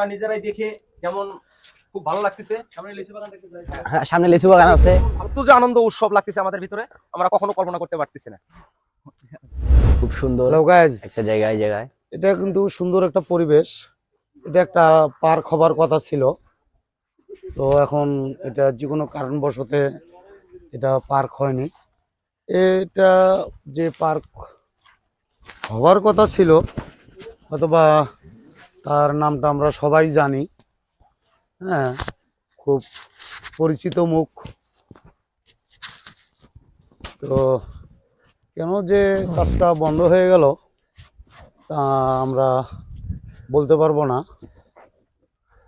আমরা নিজেরাই দেখে যেমন খুব ভালো লাগতেছে। সামনে লিচু বাগান দেখতে হ্যাঁ, সামনে লিচু বাগান আছে। এত যে আনন্দ উৎসব লাগতেছে আমাদের ভিতরে আমরা কখনো কল্পনা করতে পারতেছি না। খুব সুন্দর। একটা জায়গায় জায়গায়। এটা কিন্তু সুন্দর একটা পরিবেশ। এটা একটা পার্ক হবার কথা ছিল। তো এখন এটা যে কোনো কারণবশতে এটা পার্ক হয়নি। এটা যে পার্ক হবার কথা ছিল অথবা তার নামটা আমরা সবাই জানি। হ্যাঁ খুব পরিচিত মুখ। তো কেন যে কাজটা বন্ধ হয়ে গেল তা আমরা বলতে পারব না।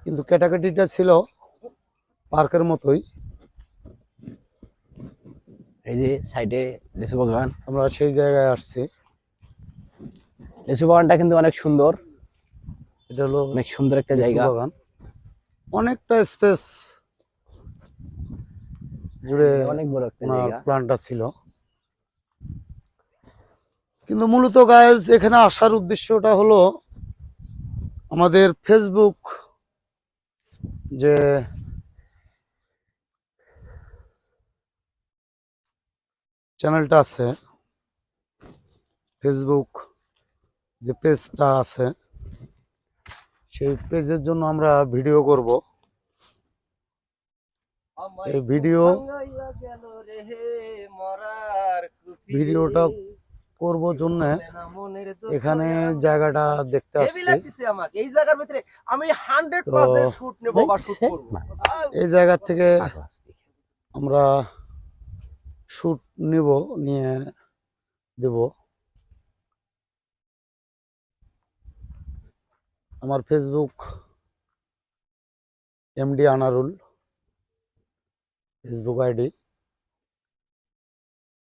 কিন্তু ক্যাটাগরিটা ছিল পার্কের মতোই। এই যে সাইডে লিচু বাগান। আমরা সেই জায়গায় আসছি। লিচু বাগানটা কিন্তু অনেক সুন্দর। এটা হলো অনেক সুন্দর একটা জায়গা। বাগান অনেকটা স্পেস জুড়ে অনেক বড় একটা জায়গা। প্ল্যানটা ছিল। কিন্তু মূলত গায়েজ এখানে আসার উদ্দেশ্যটা হলো আমাদের ফেসবুক যে চ্যানেলটা আছে ফেসবুক যে পেজটা আছে সেই পেজের জন্য আমরা ভিডিও করব। এই ভিডিও ভিডিওটা করব জন্য এখানে জায়গাটা দেখতে আসছি। এই জায়গার ভিতরে আমি 100% শুট নেব বা শুট করব। এই জায়গা থেকে আমরা শুট নিব নিয়ে দেব। আমার Facebook MD Anarul Facebook ID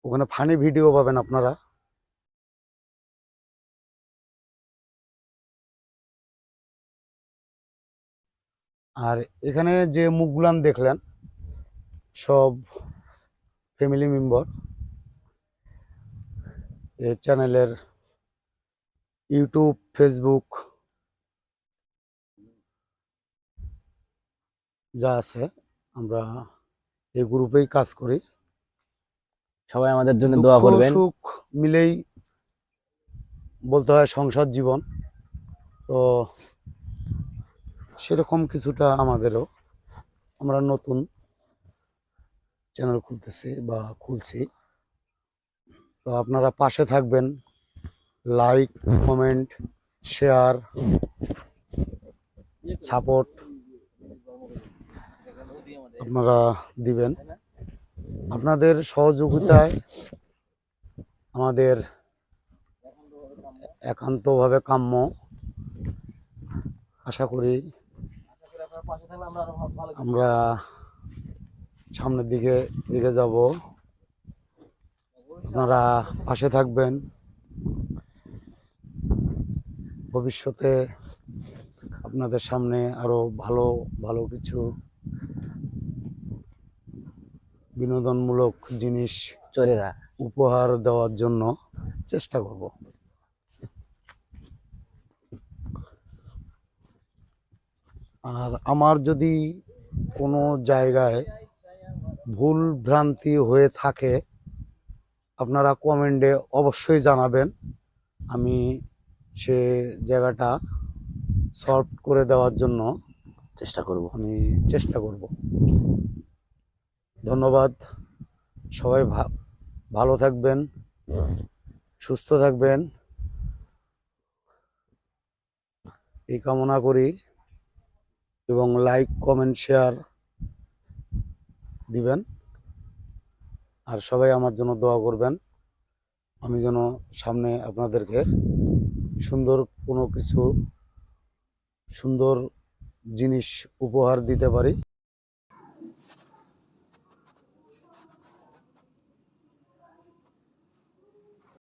ওখানে ফানি ভিডিও পাবেন আপনারা। আর এখানে যে মুখগুলান দেখলেন, সব ফ্যামিলি মেম্বার এই চ্যানেলের ইউটিউব ফেসবুক যা আছে আমরা এই গ্রুপেই কাজ করি। সবাই আমাদের জন্য দোয়া করবেন। সুখ মিলেই বলতে হয় সংসার জীবন। তো সেরকম কিছুটা আমাদেরও। আমরা নতুন চ্যানেল খুলতেছি বা খুলছি। তো আপনারা পাশে থাকবেন। Like comment share support. আপনারা দিবেন। আপনাদের সহযোগিতায় আমাদের একান্তভাবে কাম্য। আশা করি আমরা সামনের দিকে দিকে যাব। আপনারা পাশে থাকবেন। ভবিষ্যতে আপনাদের সামনে আরও ভালো ভালো কিছু বিনোদনমূলক জিনিস চোরেরা। উপহার দেওয়ার জন্য চেষ্টা করব। আর আমার যদি কোনো জায়গায় ভুল ভ্রান্তি হয়ে থাকে আপনারা কমেন্টে অবশ্যই জানাবেন। আমি সে জায়গাটা সলভ করে দেওয়ার জন্য চেষ্টা করব। আমি চেষ্টা করব। ধন্যবাদ। সবাই ভালো থাকবেন, সুস্থ থাকবেন। এই কামনা করি এবং লাইক কমেন্ট শেয়ার দিবেন। আর সবাই আমার জন্য দোয়া করবেন। আমি যেন সামনে আপনাদেরকে সুন্দর কোনো কিছু সুন্দর জিনিস উপহার দিতে পারি।